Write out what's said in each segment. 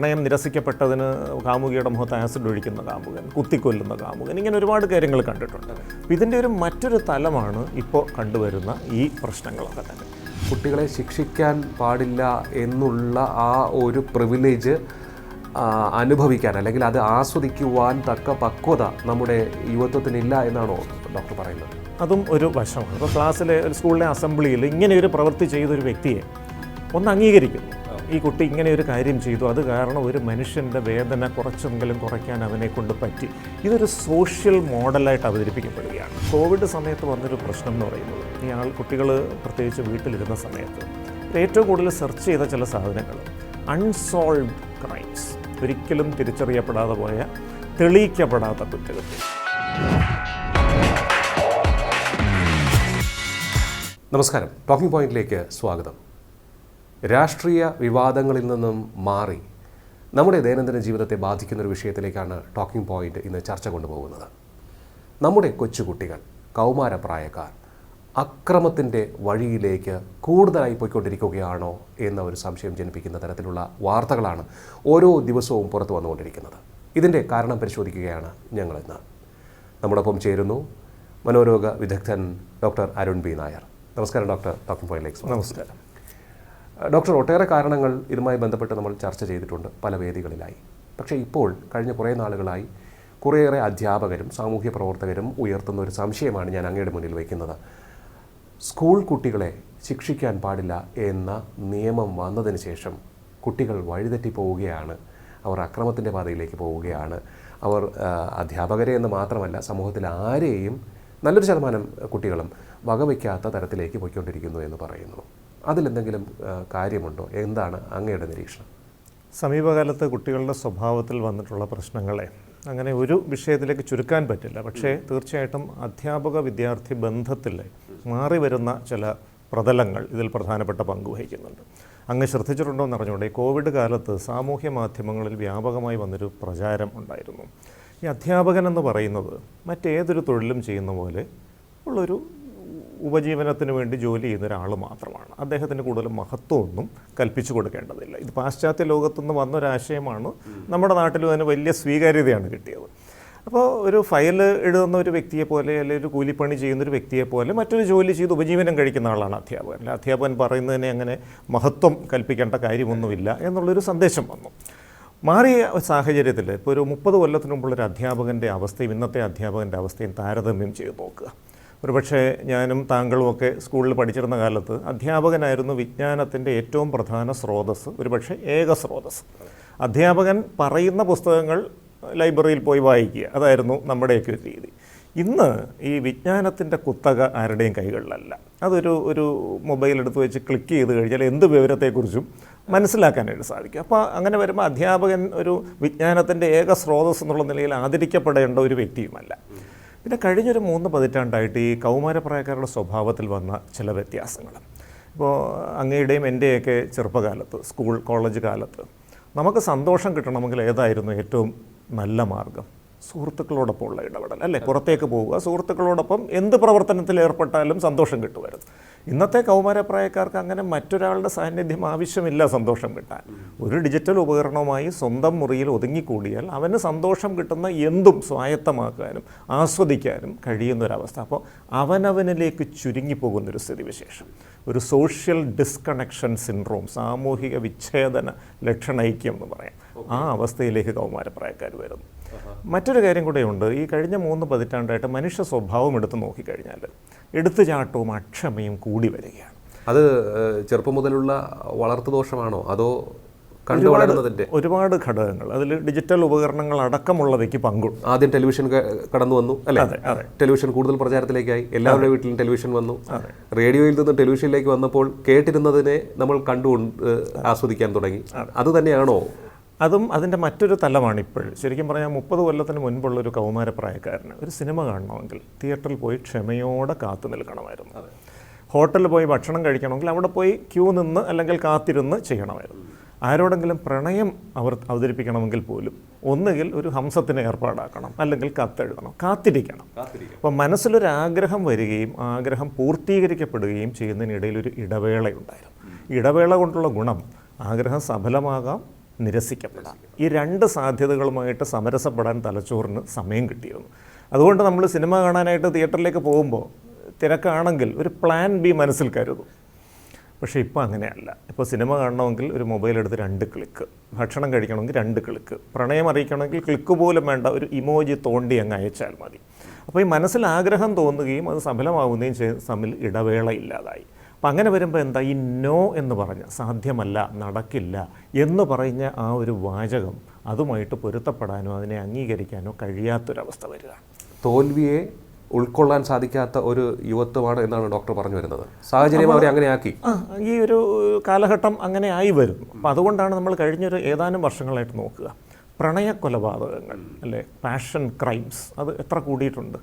പ്രണയം നിരസിക്കപ്പെട്ടതിന് കാമുകിയുടെ മുഖത്ത് ആസിഡ് ഒഴിക്കുന്ന കാമുകൻ കുത്തിക്കൊല്ലുന്ന കാമുകൻ ഇങ്ങനെ ഒരുപാട് കാര്യങ്ങൾ കണ്ടിട്ടുണ്ട്. അപ്പോൾ ഇതിന്റെ ഒരു മറ്റൊരു തലമാണ് ഇപ്പോൾ കണ്ടുവരുന്ന ഈ പ്രശ്നങ്ങളൊക്കെ തന്നെ. കുട്ടികളെ ശിക്ഷിക്കാൻ പാടില്ല എന്നുള്ള ആ ഒരു പ്രിവിലേജ് അനുഭവിക്കാൻ അല്ലെങ്കിൽ അത് ആസ്വദിക്കുവാൻ തക്ക പക്വത നമ്മുടെ യുവത്വത്തിനില്ല എന്നാണോ ഡോക്ടർ പറയുന്നത്? അതും ഒരു വശമാണ്. ഇപ്പോൾ ക്ലാസ്സിലെ ഒരു സ്കൂളിലെ അസംബ്ലിയിൽ ഇങ്ങനെ ഒരു പ്രവൃത്തി ചെയ്തൊരു വ്യക്തിയെ ഒന്ന് അംഗീകരിക്കുന്നു. ഈ കുട്ടി ഇങ്ങനെ ഒരു കാര്യം ചെയ്തു. അത് കാരണം ഒരു മനുഷ്യന്റെ വേദന കുറച്ചെങ്കിലും കുറയ്ക്കാൻ അവനെ കൊണ്ട് പറ്റി. ഇതൊരു സോഷ്യൽ മോഡലായിട്ട് അവതരിപ്പിക്കപ്പെടുകയാണ്. കോവിഡ് സമയത്ത് വന്നൊരു പ്രശ്നം എന്ന് പറയുന്നത് ഈ ആൾ കുട്ടികൾ പ്രത്യേകിച്ച് വീട്ടിലിരുന്ന സമയത്ത് ഏറ്റവും കൂടുതൽ സെർച്ച് ചെയ്ത ചില സാധനങ്ങൾ. അൺസോൾവ്ഡ് ക്രൈംസ് ഒരിക്കലും തിരിച്ചറിയപ്പെടാതെ പോയ തെളിയിക്കപ്പെടാത്ത കുറ്റകൃത്യം. നമസ്കാരം. ടോക്കിംഗ് പോയിന്റിലേക്ക് സ്വാഗതം. രാഷ്ട്രീയ വിവാദങ്ങളിൽ നിന്നും മാറി നമ്മുടെ ദൈനംദിന ജീവിതത്തെ ബാധിക്കുന്ന ഒരു വിഷയത്തിലേക്കാണ് ടോക്കിംഗ് പോയിന്റ് ഇന്ന് ചർച്ച കൊണ്ടുപോകുന്നത്. നമ്മുടെ കൊച്ചുകുട്ടികൾ കൗമാരപ്രായക്കാർ അക്രമത്തിന്റെ വഴിയിലേക്ക് കൂടുതലായി പോയിക്കൊണ്ടിരിക്കുകയാണോ എന്ന ഒരു സംശയം ജനിപ്പിക്കുന്ന തരത്തിലുള്ള വാർത്തകളാണ് ഓരോ ദിവസവും പുറത്തു വന്നുകൊണ്ടിരിക്കുന്നത്. ഇതിന്റെ കാരണം പരിശോധിക്കുകയാണ് ഞങ്ങളിന്ന്. നമ്മോടൊപ്പം ചേരുന്നു മനോരോഗ വിദഗ്ധൻ ഡോക്ടർ അരുൺ ബി നായർ. നമസ്കാരം ഡോക്ടർ. ടോക്കിംഗ് പോയിന്റിലേക്ക്. നമസ്കാരം. ഡോക്ടർ ഒട്ടേറെ കാരണങ്ങൾ ഇതുമായി ബന്ധപ്പെട്ട് നമ്മൾ ചർച്ച ചെയ്തിട്ടുണ്ട് പല വേദികളിലായി. പക്ഷേ ഇപ്പോൾ കഴിഞ്ഞ കുറേ നാളുകളായി കുറേയേറെ അധ്യാപകരും സാമൂഹ്യ പ്രവർത്തകരും ഉയർത്തുന്ന ഒരു സംശയമാണ് ഞാൻ അങ്ങയുടെ മുന്നിൽ വയ്ക്കുന്നത്. സ്കൂൾ കുട്ടികളെ ശിക്ഷിക്കാൻ പാടില്ല എന്ന നിയമം വന്നതിന് ശേഷം കുട്ടികൾ വഴിതെറ്റി പോവുകയാണ്. അവർ അക്രമത്തിന്റെ പാതയിലേക്ക് പോവുകയാണ്. അവർ അധ്യാപകരെ എന്ന് മാത്രമല്ല സമൂഹത്തിൽ ആരെയും നല്ലൊരു ശതമാനം കുട്ടികളും വകവയ്ക്കാത്ത തരത്തിലേക്ക് പോയിക്കൊണ്ടിരിക്കുന്നു എന്ന് പറയുന്നു. അതിലെന്തെങ്കിലും കാര്യമുണ്ടോ? എന്താണ് അങ്ങയുടെ നിരീക്ഷണം? സമീപകാലത്ത് കുട്ടികളുടെ സ്വഭാവത്തിൽ വന്നിട്ടുള്ള പ്രശ്നങ്ങളെ അങ്ങനെ ഒരു വിഷയത്തിലേക്ക് ചുരുക്കാൻ പറ്റില്ല. പക്ഷേ തീർച്ചയായിട്ടും അധ്യാപക വിദ്യാർത്ഥി ബന്ധത്തിൽ മാറി വരുന്ന ചില പ്രതലങ്ങൾ ഇതിൽ പ്രധാനപ്പെട്ട പങ്ക് വഹിക്കുന്നുണ്ട്. അങ്ങ് ശ്രദ്ധിച്ചിട്ടുണ്ടോ എന്ന് അറിഞ്ഞുകൊണ്ട് ഈ കോവിഡ് കാലത്ത് സാമൂഹ്യ മാധ്യമങ്ങളിൽ വ്യാപകമായി വന്നൊരു പ്രചാരം ഉണ്ടായിരുന്നു. ഈ അധ്യാപകൻ എന്ന് പറയുന്നത് മറ്റേതൊരു തൊഴിലും ചെയ്യുന്ന പോലെ ഉള്ളൊരു ഉപജീവനത്തിന് വേണ്ടി ജോലി ചെയ്യുന്ന ഒരാൾ മാത്രമാണ്. അദ്ദേഹത്തിന് കൂടുതൽ മഹത്വമൊന്നും കൽപ്പിച്ചു കൊടുക്കേണ്ടതില്ല. ഇത് പാശ്ചാത്യ ലോകത്തുനിന്ന് വന്നൊരാശയമാണ് നമ്മുടെ നാട്ടിലും അതിന് വലിയ സ്വീകാര്യതയാണ് കിട്ടിയത്. അപ്പോൾ ഒരു ഫയൽ എഴുതുന്ന ഒരു വ്യക്തിയെ പോലെ അല്ലെങ്കിൽ ഒരു കൂലിപ്പണി ചെയ്യുന്ന ഒരു വ്യക്തിയെ പോലെ മറ്റൊരു ജോലി ചെയ്ത് ഉപജീവനം കഴിക്കുന്ന ആളാണ് അധ്യാപകൻ. അധ്യാപകൻ പറയുന്നതിനെ അങ്ങനെ മഹത്വം കൽപ്പിക്കേണ്ട കാര്യമൊന്നുമില്ല എന്നുള്ളൊരു സന്ദേശം വന്നു. മാറിയ സാഹചര്യത്തിൽ ഇപ്പോൾ ഒരു മുപ്പത് കൊല്ലത്തിന് ഒരു അധ്യാപകന്റെ അവസ്ഥയും ഇന്നത്തെ അധ്യാപകന്റെ അവസ്ഥയും താരതമ്യം ചെയ്ത് നോക്കുക. ഒരുപക്ഷെ ഞാനും താങ്കളുമൊക്കെ സ്കൂളിൽ പഠിച്ചിരുന്ന കാലത്ത് അധ്യാപകനായിരുന്നു വിജ്ഞാനത്തിന്റെ ഏറ്റവും പ്രധാന സ്രോതസ്സ് ഒരുപക്ഷെ ഏക സ്രോതസ് അധ്യാപകൻ പറയുന്ന പുസ്തകങ്ങൾ ലൈബ്രറിയിൽ പോയി വായിക്കുക അതായിരുന്നു നമ്മുടെയൊക്കെ ഒരു രീതി. ഇന്ന് ഈ വിജ്ഞാനത്തിന്റെ കുത്തക ആരുടെയും കൈകളിലല്ല. അതൊരു ഒരു മൊബൈൽ എടുത്ത് വെച്ച് ക്ലിക്ക് ചെയ്ത് കഴിഞ്ഞാൽ എന്ത് വിവരത്തെക്കുറിച്ചും മനസ്സിലാക്കാനായിട്ട് സാധിക്കും. അപ്പോൾ അങ്ങനെ വരുമ്പോൾ അധ്യാപകൻ ഒരു വിജ്ഞാനത്തിന്റെ ഏക സ്രോതസ് എന്നുള്ള നിലയിൽ ആദരിക്കപ്പെടേണ്ട ഒരു വ്യക്തിയുമല്ല. പിന്നെ കഴിഞ്ഞൊരു മൂന്ന് പതിറ്റാണ്ടായിട്ട് ഈ കൗമാരപ്രായക്കാരുടെ സ്വഭാവത്തിൽ വന്ന ചില വ്യത്യാസങ്ങൾ. ഇപ്പോൾ അങ്ങയുടെയും എന്റെയൊക്കെ ചെറുപ്പകാലത്ത് സ്കൂൾ കോളേജ് കാലത്ത് നമുക്ക് സന്തോഷം കിട്ടണമെങ്കിൽ ഏതായിരുന്നു ഏറ്റവും നല്ല മാർഗം? സുഹൃത്തുക്കളോടൊപ്പം ഉള്ള ഇടപെടൽ. അല്ലേ? പുറത്തേക്ക് പോവുക സുഹൃത്തുക്കളോടൊപ്പം എന്ത് പ്രവർത്തനത്തിൽ ഏർപ്പെട്ടാലും സന്തോഷം കിട്ടുമായിരുന്നു. ഇന്നത്തെ കൗമാരപ്രായക്കാർക്ക് അങ്ങനെ മറ്റൊരാളുടെ സാന്നിധ്യം ആവശ്യമില്ല സന്തോഷം കിട്ടാൻ. ഒരു ഡിജിറ്റൽ ഉപകരണവുമായി സ്വന്തം മുറിയിൽ ഒതുങ്ങിക്കൂടിയാൽ അവന് സന്തോഷം കിട്ടുന്ന എന്തും സ്വായത്തമാക്കാനും ആസ്വദിക്കാനും കഴിയുന്നൊരവസ്ഥ. അപ്പോൾ അവനവനിലേക്ക് ചുരുങ്ങിപ്പോകുന്നൊരു സ്ഥിതിവിശേഷം. ഒരു സോഷ്യൽ ഡിസ്കണക്ഷൻ സിൻഡ്രോം സാമൂഹിക വിച്ഛേദന ലക്ഷണൈക്യം എന്ന് പറയാം. ആ അവസ്ഥയിലേക്ക് കൗമാരപ്രായക്കാർ വരുന്നു. മറ്റൊരു കാര്യം കൂടെയുണ്ട് ഈ കഴിഞ്ഞ മൂന്ന് പതിറ്റാണ്ടായിട്ട് മനുഷ്യ സ്വഭാവം എടുത്ത് നോക്കിക്കഴിഞ്ഞാൽ എടുത്തുചാട്ടവും അക്ഷമയും കൂടി വരികയാണ്. അത് ചെറുപ്പം മുതലുള്ള വളർത്തു ദോഷമാണോ? അതോ ഒരുപാട് ഘടകങ്ങൾ. അതിൽ ഡിജിറ്റൽ ഉപകരണങ്ങൾ അടക്കമുള്ളവയ്ക്ക് പങ്കുണ്ട്. ആദ്യം ടെലിവിഷൻ കടന്നു വന്നു അല്ലേ? ടെലിവിഷൻ കൂടുതൽ പ്രചാരത്തിലേക്കായി. എല്ലാവരുടെ വീട്ടിലും ടെലിവിഷൻ വന്നു. റേഡിയോയിൽ നിന്ന് ടെലിവിഷനിലേക്ക് വന്നപ്പോൾ കേട്ടിരുന്നതിനെ നമ്മൾ കണ്ടു ആസ്വദിക്കാൻ തുടങ്ങി. അത് തന്നെയാണോ അതും അതിന്റെ മറ്റൊരു തലമാണ് ഇപ്പോൾ ശരിക്കും പറഞ്ഞാൽ മുപ്പത് കൊല്ലത്തിന് മുൻപുള്ള ഒരു കൗമാരപ്രായക്കാരന് ഒരു സിനിമ കാണണമെങ്കിൽ തിയേറ്ററിൽ പോയി ക്ഷമയോടെ കാത്തു നിൽക്കണമായിരുന്നു. ഹോട്ടലിൽ പോയി ഭക്ഷണം കഴിക്കണമെങ്കിൽ അവിടെ പോയി ക്യൂ നിന്ന് അല്ലെങ്കിൽ കാത്തിരുന്ന് ചെയ്യണമായിരുന്നു. ആരോടെങ്കിലും പ്രണയം അവർ അവതരിപ്പിക്കണമെങ്കിൽ പോലും ഒന്നുകിൽ ഒരു ഹംസത്തിന് ഏർപ്പാടാക്കണം അല്ലെങ്കിൽ കത്തെഴുതണം കാത്തിരിക്കണം. അപ്പം മനസ്സിലൊരാഗ്രഹം വരികയും ആഗ്രഹം പൂർത്തീകരിക്കപ്പെടുകയും ചെയ്യുന്നതിനിടയിൽ ഒരു ഇടവേളയുണ്ടായിരുന്നു. ഇടവേള കൊണ്ടുള്ള ഗുണം ആഗ്രഹം സഫലമാകാം നിരസിക്കപ്പെടാം. ഈ രണ്ട് സാധ്യതകളുമായിട്ട് സമരസപ്പെടാൻ തലച്ചോറിന് സമയം കിട്ടിയിരുന്നു. അതുകൊണ്ട് നമ്മൾ സിനിമ കാണാനായിട്ട് തിയേറ്ററിലേക്ക് പോകുമ്പോൾ തിരക്കാണെങ്കിൽ ഒരു പ്ലാൻ ബി മനസ്സിൽ കരുതും. പക്ഷേ ഇപ്പോൾ അങ്ങനെയല്ല. ഇപ്പോൾ സിനിമ കാണണമെങ്കിൽ ഒരു മൊബൈൽ എടുത്ത് രണ്ട് ക്ലിക്ക് ഭക്ഷണം കഴിക്കണമെങ്കിൽ രണ്ട് ക്ലിക്ക് പ്രണയം അറിയിക്കണമെങ്കിൽ ക്ലിക്ക് പോലും വേണ്ട ഒരു ഇമോജി തോണ്ടി അങ്ങ് അയച്ചാൽ മതി. അപ്പോൾ ഈ മനസ്സിൽ ആഗ്രഹം തോന്നുകയും അത് സഫലമാവുകയും ചെയ്യുന്ന തമ്മിൽ ഇടവേള ഇല്ലാതായി. അപ്പം അങ്ങനെ വരുമ്പോൾ എന്താ ഈ നോ എന്ന് പറഞ്ഞ സാധ്യമല്ല നടക്കില്ല എന്ന് പറഞ്ഞ ആ ഒരു വാചകം അതുമായിട്ട് പൊരുത്തപ്പെടാനോ അതിനെ അംഗീകരിക്കാനോ കഴിയാത്തൊരവസ്ഥ വരികയാണ് തോൽവിയെ ഉൾക്കൊള്ളാൻ സാധിക്കാത്ത ഒരു യുവത്വമാണ് എന്നാണ് ഡോക്ടർ പറഞ്ഞു വരുന്നത്. സാഹചര്യം അവരെ അങ്ങനെയാക്കി. ആ ഈ ഒരു കാലഘട്ടം അങ്ങനെ ആയി വരും. അപ്പം അതുകൊണ്ടാണ് നമ്മൾ കഴിഞ്ഞൊരു ഏതാനും വർഷങ്ങളായിട്ട് നോക്കുക. പ്രണയ കൊലപാതകങ്ങൾ അല്ലേ? പാഷൻ ക്രൈംസ് അത് എത്ര കൂടിയിട്ടുണ്ട്.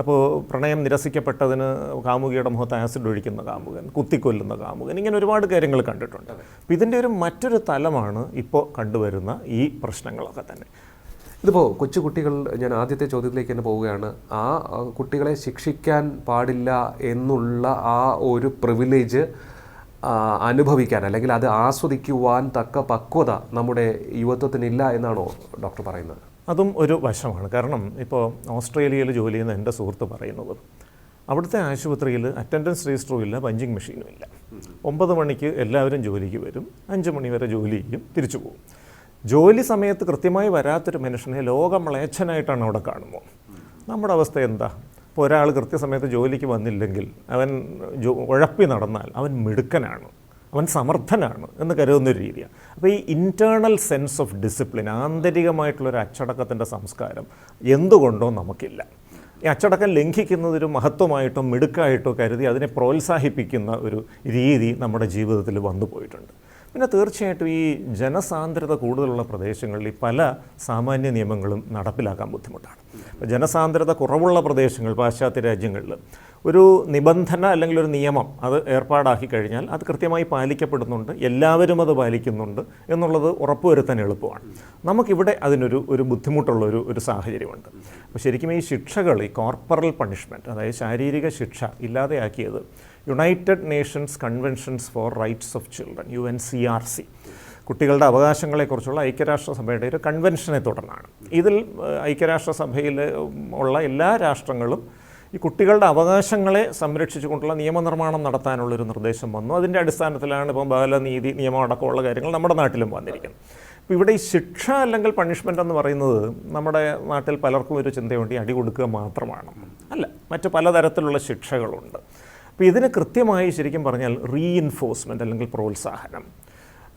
അപ്പോൾ പ്രണയം നിരസിക്കപ്പെട്ടതിന് കാമുകിയുടെ മുഖത്ത് ആസിഡ് ഒഴിക്കുന്ന കാമുകൻ കുത്തിക്കൊല്ലുന്ന കാമുകൻ ഇങ്ങനെ ഒരുപാട് കാര്യങ്ങൾ കണ്ടിട്ടുണ്ട്. അപ്പോൾ ഇതിന്റെ ഒരു മറ്റൊരു തലമാണ് ഇപ്പോൾ കണ്ടുവരുന്ന ഈ പ്രശ്നങ്ങളൊക്കെ തന്നെ. ഇതിപ്പോൾ കൊച്ചുകുട്ടികൾ ഞാൻ ആദ്യത്തെ ചോദ്യത്തിലേക്ക് തന്നെ പോവുകയാണ്. ആ കുട്ടികളെ ശിക്ഷിക്കാൻ പാടില്ല എന്നുള്ള ആ ഒരു പ്രിവിലേജ് അനുഭവിക്കാൻ അല്ലെങ്കിൽ അത് ആസ്വദിക്കുവാൻ തക്ക പക്വത നമ്മുടെ യുവത്വത്തിനില്ല എന്നാണോ ഡോക്ടർ പറയുന്നത്? അതും ഒരു വശമാണ്. കാരണം ഇപ്പോൾ ഓസ്ട്രേലിയയിൽ ജോലി ചെയ്യുന്ന എന്റെ സുഹൃത്ത് പറയുന്നത് അവിടുത്തെ ആശുപത്രിയിൽ അറ്റൻഡൻസ് രജിസ്റ്ററും ഇല്ല പഞ്ചിങ് മെഷീനും ഇല്ല. ഒമ്പത് മണിക്ക് എല്ലാവരും ജോലിക്ക് വരും അഞ്ച് മണി വരെ ജോലി ചെയ്യും തിരിച്ചു പോകും. ജോലി സമയത്ത് കൃത്യമായി വരാത്തൊരു മനുഷ്യനെ ലോകമളേച്ഛനായിട്ടാണ് അവിടെ കാണുമ്പോൾ നമ്മുടെ അവസ്ഥ എന്താ? ഇപ്പോൾ ഒരാൾ കൃത്യസമയത്ത് ജോലിക്ക് വന്നില്ലെങ്കിൽ അവൻ ഉഴപ്പി നടന്നാൽ അവൻ മിടുക്കനാണ്. അവൻ സമർത്ഥനാണ് എന്ന് കരുതുന്ന ഒരു രീതിയാണ് അപ്പോൾ ഈ ഇന്റേർണൽ സെൻസ് ഓഫ് ഡിസിപ്ലിൻ ആന്തരികമായിട്ടുള്ളൊരു അച്ചടക്കത്തിന്റെ സംസ്കാരം എന്തുകൊണ്ടോ നമുക്കില്ല. ഈ അച്ചടക്കം ലംഘിക്കുന്നതൊരു മഹത്വമായിട്ടോ മിടുക്കായിട്ടോ കരുതി അതിനെ പ്രോത്സാഹിപ്പിക്കുന്ന ഒരു രീതി നമ്മുടെ ജീവിതത്തിൽ വന്നു പോയിട്ടുണ്ട്. പിന്നെ തീർച്ചയായിട്ടും ഈ ജനസാന്ദ്രത കൂടുതലുള്ള പ്രദേശങ്ങളിൽ പല സാമാന്യ നിയമങ്ങളും നടപ്പിലാക്കാൻ ബുദ്ധിമുട്ടാണ്. ജനസാന്ദ്രത കുറവുള്ള പ്രദേശങ്ങൾ പാശ്ചാത്യ രാജ്യങ്ങളിൽ ഒരു നിബന്ധന അല്ലെങ്കിൽ ഒരു നിയമം അത് ഏർപ്പാടാക്കി കഴിഞ്ഞാൽ അത് കൃത്യമായി പാലിക്കപ്പെടുന്നുണ്ട് എല്ലാവരും അത് പാലിക്കുന്നുണ്ട് എന്നുള്ളത് ഉറപ്പുവരുത്താൻ എളുപ്പമാണ്. നമുക്കിവിടെ അതിനൊരു ഒരു ബുദ്ധിമുട്ടുള്ള ഒരു ഒരു സാഹചര്യമുണ്ട്. അപ്പോൾ ശരിക്കും ഈ ശിക്ഷകൾ ഈ കോർപ്പറൽ പണിഷ്മെന്റ് അതായത് ശാരീരിക ശിക്ഷ ഇല്ലാതെയാക്കിയത് united nations conventions for rights of children U N C R C കുട്ടികളുടെ അവകാശങ്ങളെക്കുറിച്ചുള്ള ഐക്യരാഷ്ട്രസഭയുടെ ഒരു കൺവെൻഷനെ തുടർന്നാണ്. ഇതിൽ ഐക്യരാഷ്ട്രസഭയിൽ ഉള്ള എല്ലാ രാഷ്ട്രങ്ങളും ഈ കുട്ടികളുടെ അവകാശങ്ങളെ സംരക്ഷിച്ചുകൊണ്ടുള്ള നിയമനിർമ്മാണം നടത്താനുള്ളൊരു നിർദ്ദേശം വന്നു. അതിന്റെ അടിസ്ഥാനത്തിലാണ് ഇപ്പം ബാലനീതി നിയമം അടക്കമുള്ള കാര്യങ്ങൾ നമ്മുടെ നാട്ടിലും വന്നിരിക്കുന്നത്. അപ്പോൾ ഇവിടെ ഈ ശിക്ഷ അല്ലെങ്കിൽ പണിഷ്മെന്റ് എന്ന് പറയുന്നത് നമ്മുടെ നാട്ടിൽ പലർക്കും ഒരു ചിന്തയുണ്ട് അടി കൊടുക്കുക മാത്രമാണ്. അല്ല മറ്റ് പലതരത്തിലുള്ള ശിക്ഷകളുണ്ട്. അപ്പോൾ ഇതിന് കൃത്യമായി ശരിക്കും പറഞ്ഞാൽ റീഇൻഫോഴ്സ്മെന്റ് അല്ലെങ്കിൽ പ്രോത്സാഹനം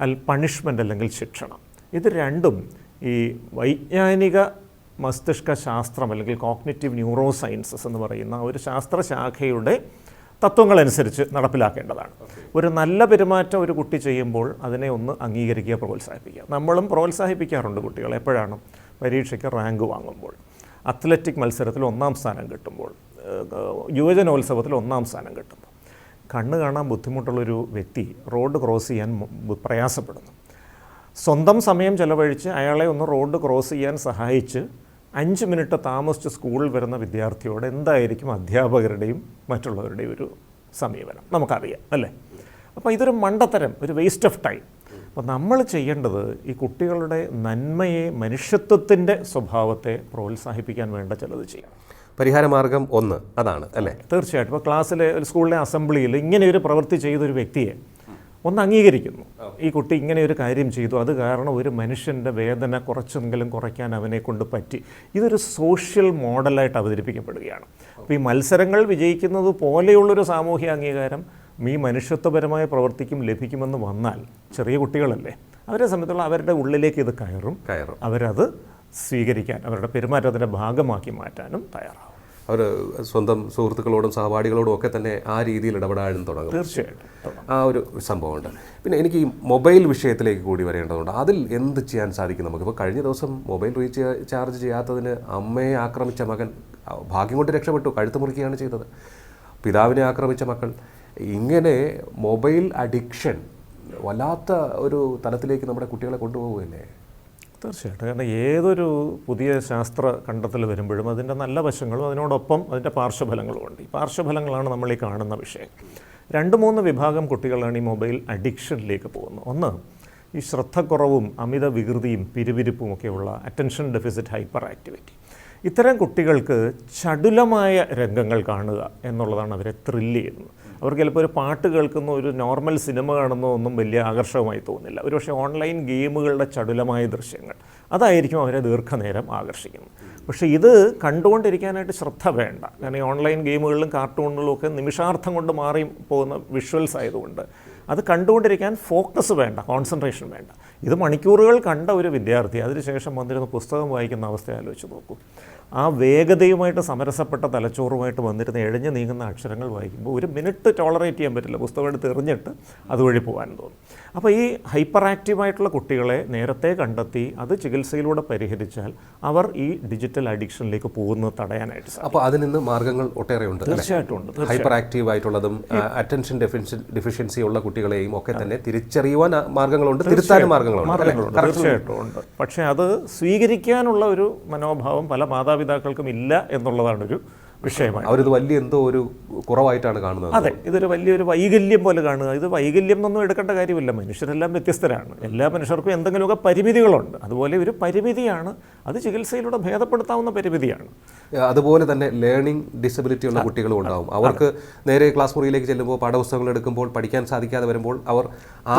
അൽ പണിഷ്മെന്റ് അല്ലെങ്കിൽ ശിക്ഷണം. ഇത് രണ്ടും ഈ വൈജ്ഞാനിക മസ്തിഷ്ക ശാസ്ത്രം അല്ലെങ്കിൽ കോഗ്നിറ്റീവ് ന്യൂറോ സയൻസസ് എന്ന് പറയുന്ന ഒരു ശാസ്ത്രശാഖയുടെ തത്വങ്ങളനുസരിച്ച് നടപ്പിലാക്കേണ്ടതാണ്. ഒരു നല്ല പെരുമാറ്റം ഒരു കുട്ടി ചെയ്യുമ്പോൾ അതിനെ ഒന്ന് അംഗീകരിക്കുക പ്രോത്സാഹിപ്പിക്കുക. നമ്മളും പ്രോത്സാഹിപ്പിക്കാറുണ്ട് കുട്ടികളെ എപ്പോഴാണ്? പരീക്ഷയ്ക്ക് റാങ്ക് വാങ്ങുമ്പോൾ. അത്ലറ്റിക് മത്സരത്തിൽ ഒന്നാം സ്ഥാനം കിട്ടുമ്പോൾ യുവജനോത്സവത്തിൽ ഒന്നാം സ്ഥാനം കിട്ടുമ്പോൾ. കണ്ണ് കാണാൻ ബുദ്ധിമുട്ടുള്ളൊരു വ്യക്തി റോഡ് ക്രോസ് ചെയ്യാൻ പ്രയാസപ്പെടുന്നു. സ്വന്തം സമയം ചെലവഴിച്ച് അയാളെ ഒന്ന് റോഡ് ക്രോസ് ചെയ്യാൻ സഹായിച്ച് അഞ്ച് മിനിറ്റ് താമസിച്ച് സ്കൂളിൽ വരുന്ന വിദ്യാർത്ഥിയോട് എന്തായിരിക്കും അധ്യാപകരുടെയും മറ്റുള്ളവരുടെയും ഒരു സമീപനം. നമുക്കറിയാം അല്ലേ? അപ്പോൾ ഇതൊരു മണ്ടത്തരം ഒരു വേസ്റ്റ് ഓഫ് ടൈം അപ്പോൾ നമ്മൾ ചെയ്യേണ്ടത് ഈ കുട്ടികളുടെ നന്മയെ മനുഷ്യത്വത്തിന്റെ സ്വഭാവത്തെ പ്രോത്സാഹിപ്പിക്കാൻ വേണ്ട ചിലത് ചെയ്യണം പരിഹാരമാർഗം ഒന്ന് അതാണ് അല്ലേ? തീർച്ചയായിട്ടും. ഇപ്പോൾ ക്ലാസ്സിലെ ഒരു സ്കൂളിലെ അസംബ്ലിയിൽ ഇങ്ങനെ ഒരു പ്രവൃത്തി ചെയ്തൊരു വ്യക്തിയെ ഒന്ന് അംഗീകരിക്കുന്നു. ഈ കുട്ടി ഇങ്ങനെ ഒരു കാര്യം ചെയ്തു. അത് കാരണം ഒരു മനുഷ്യന്റെ വേദന കുറച്ചെങ്കിലും കുറയ്ക്കാൻ അവനെ കൊണ്ട് പറ്റി. ഇതൊരു സോഷ്യൽ മോഡലായിട്ട് അവതരിപ്പിക്കപ്പെടുകയാണ്. അപ്പോൾ ഈ മത്സരങ്ങൾ വിജയിക്കുന്നത് പോലെയുള്ളൊരു സാമൂഹ്യ അംഗീകാരം ഈ മനുഷ്യത്വപരമായ പ്രവൃത്തിക്കും ലഭിക്കുമെന്ന് വന്നാൽ ചെറിയ കുട്ടികളല്ലേ അവരെ സംബന്ധിച്ചുള്ള അവരുടെ ഉള്ളിലേക്ക് ഇത് കയറും. കയറും. അവരത് സ്വീകരിക്കാൻ അവരുടെ പെരുമാറ്റത്തിന്റെ ഭാഗമാക്കി മാറ്റാനും തയ്യാറാവും. അവർ സ്വന്തം സുഹൃത്തുക്കളോടും സഹപാഠികളോടും ഒക്കെ തന്നെ ആ രീതിയിൽ ഇടപെടാനും തുടങ്ങും. തീർച്ചയായിട്ടും. ആ ഒരു സംഭവമുണ്ട്. പിന്നെ എനിക്ക് ഈ മൊബൈൽ വിഷയത്തിലേക്ക് കൂടി വരേണ്ടതുണ്ട്. അതിൽ എന്ത് ചെയ്യാൻ സാധിക്കും നമുക്ക്? ഇപ്പോൾ കഴിഞ്ഞ ദിവസം മൊബൈൽ റീചാർജ് ചെയ്യാത്തതിന് അമ്മയെ ആക്രമിച്ച മകൻ ഭാഗ്യം കൊണ്ട് രക്ഷപ്പെട്ടു. കഴുത്ത് മുറിക്കുകയാണ് ചെയ്തത്. പിതാവിനെ ആക്രമിച്ച മക്കൾ. ഇങ്ങനെ മൊബൈൽ അഡിക്ഷൻ വല്ലാത്ത ഒരു തലത്തിലേക്ക് നമ്മുടെ കുട്ടികളെ കൊണ്ടുപോകുകയല്ലേ തീർച്ചയായിട്ടും. കാരണം ഏതൊരു പുതിയ ശാസ്ത്ര കണ്ടെത്തൽ വരുമ്പോഴും അതിന്റെ നല്ല വശങ്ങളും അതിനോടൊപ്പം അതിന്റെ പാർശ്വഫലങ്ങളും ഉണ്ട്. ഈ പാർശ്വഫലങ്ങളാണ് നമ്മൾ ഈ കാണുന്ന വിഷയം. രണ്ട് മൂന്ന് വിഭാഗം കുട്ടികളാണ് ഈ മൊബൈൽ അഡിക്ഷനിലേക്ക് പോകുന്നത്. ഒന്ന് ഈ ശ്രദ്ധക്കുറവും അമിത വികൃതിയും പിരിവിരിപ്പും ഒക്കെയുള്ള അറ്റൻഷൻ ഡെഫിസിറ്റ് ഹൈപ്പർ ആക്ടിവിറ്റി ഇത്തരം കുട്ടികൾക്ക് ചടുലമായ രംഗങ്ങൾ കാണുക എന്നുള്ളതാണ് അവരെ ത്രില്ല് ചെയ്യുന്നത്. അവർക്ക് ചിലപ്പോൾ ഒരു പാട്ട് കേൾക്കുന്ന ഒരു നോർമൽ സിനിമ കാണുന്ന ഒന്നും വലിയ ആകർഷകമായി തോന്നില്ല. ഒരുപക്ഷെ ഓൺലൈൻ ഗെയിമുകളുടെ ചടുലമായ ദൃശ്യങ്ങൾ അതായിരിക്കും അവരെ ദീർഘനേരം ആകർഷിക്കുന്നത്. പക്ഷേ ഇത് കണ്ടുകൊണ്ടിരിക്കാനായിട്ട് ശ്രദ്ധ വേണ്ട. കാരണം ഈ ഓൺലൈൻ ഗെയിമുകളിലും കാർട്ടൂണുകളും ഒക്കെ നിമിഷാർത്ഥം കൊണ്ട് മാറി പോകുന്ന വിഷ്വൽസ് ആയതുകൊണ്ട് അത് കണ്ടുകൊണ്ടിരിക്കാൻ ഫോക്കസ് വേണ്ട കോൺസെൻട്രേഷൻ വേണ്ട. ഇത് മണിക്കൂറുകൾ കണ്ട ഒരു വിദ്യാർത്ഥി അതിനുശേഷം വന്നിരുന്ന പുസ്തകം വായിക്കുന്ന അവസ്ഥ ആലോചിച്ച് നോക്കൂ. ആ വേഗതയുമായിട്ട് സമരസപ്പെട്ട തലച്ചോറുമായിട്ട് വന്നിരുന്ന എഴഞ്ഞു നീങ്ങുന്ന അക്ഷരങ്ങൾ വായിക്കുമ്പോൾ ഒരു മിനിറ്റ് ടോളറേറ്റ് ചെയ്യാൻ പറ്റില്ല. പുസ്തകം എടുത്ത് എറിഞ്ഞിട്ട് അതുവഴി പോകാൻ തോന്നും. അപ്പോൾ ഈ ഹൈപ്പർ ആക്റ്റീവായിട്ടുള്ള കുട്ടികളെ നേരത്തെ കണ്ടെത്തി അത് ചികിത്സയിലൂടെ പരിഹരിച്ചാൽ അവർ ഈ ഡിജിറ്റൽ അഡിക്ഷനിലേക്ക് പോകുന്നത് തടയാനായിട്ട് അപ്പോൾ അതിൽ നിന്ന് മാർഗങ്ങൾ ഒട്ടേറെ ഉണ്ട് തീർച്ചയായിട്ടും ഉണ്ട് ഹൈപ്പർ ആക്റ്റീവ് ആയിട്ടുള്ളതും അറ്റൻഷൻ ഡെഫിഷ്യൻസി ഉള്ള കുട്ടികളെയും ഒക്കെ തന്നെ തിരിച്ചറിയുവാൻ മാർഗങ്ങളുണ്ട് തിരുത്താനും മാർഗങ്ങളുണ്ട്? തീർച്ചയായിട്ടും ഉണ്ട്. പക്ഷേ അത് സ്വീകരിക്കാനുള്ള ഒരു മനോഭാവം പല മാതാപിതാക്കൾക്കും ഇല്ല എന്നുള്ളതാണ് ഒരു വിഷയമായി. അവരിത് വലിയ എന്തോ ഒരു കുറവായിട്ടാണ് കാണുന്നത്. അതെ ഇതൊരു വലിയൊരു വൈകല്യം പോലെ കാണുക. ഇത് വൈകല്യം എന്നൊന്നും എടുക്കേണ്ട കാര്യമില്ല. മനുഷ്യരെല്ലാം വ്യത്യസ്തരാണ്. എല്ലാ മനുഷ്യർക്കും എന്തെങ്കിലുമൊക്കെ പരിമിതികളുണ്ട്. അതുപോലെ ഒരു പരിമിതിയാണ്. അത് ചികിത്സയിലൂടെ ഭേദപ്പെടുത്താവുന്ന പരിമിതിയാണ്. അതുപോലെ തന്നെ ലേണിംഗ് ഡിസബിലിറ്റി ഉള്ള കുട്ടികളും ഉണ്ടാവും. അവർക്ക് നേരെ ക്ലാസ് മുറിയിലേക്ക് ചെല്ലുമ്പോൾ പാഠപുസ്തകങ്ങൾ എടുക്കുമ്പോൾ പഠിക്കാൻ സാധിക്കാതെ വരുമ്പോൾ അവർ ആ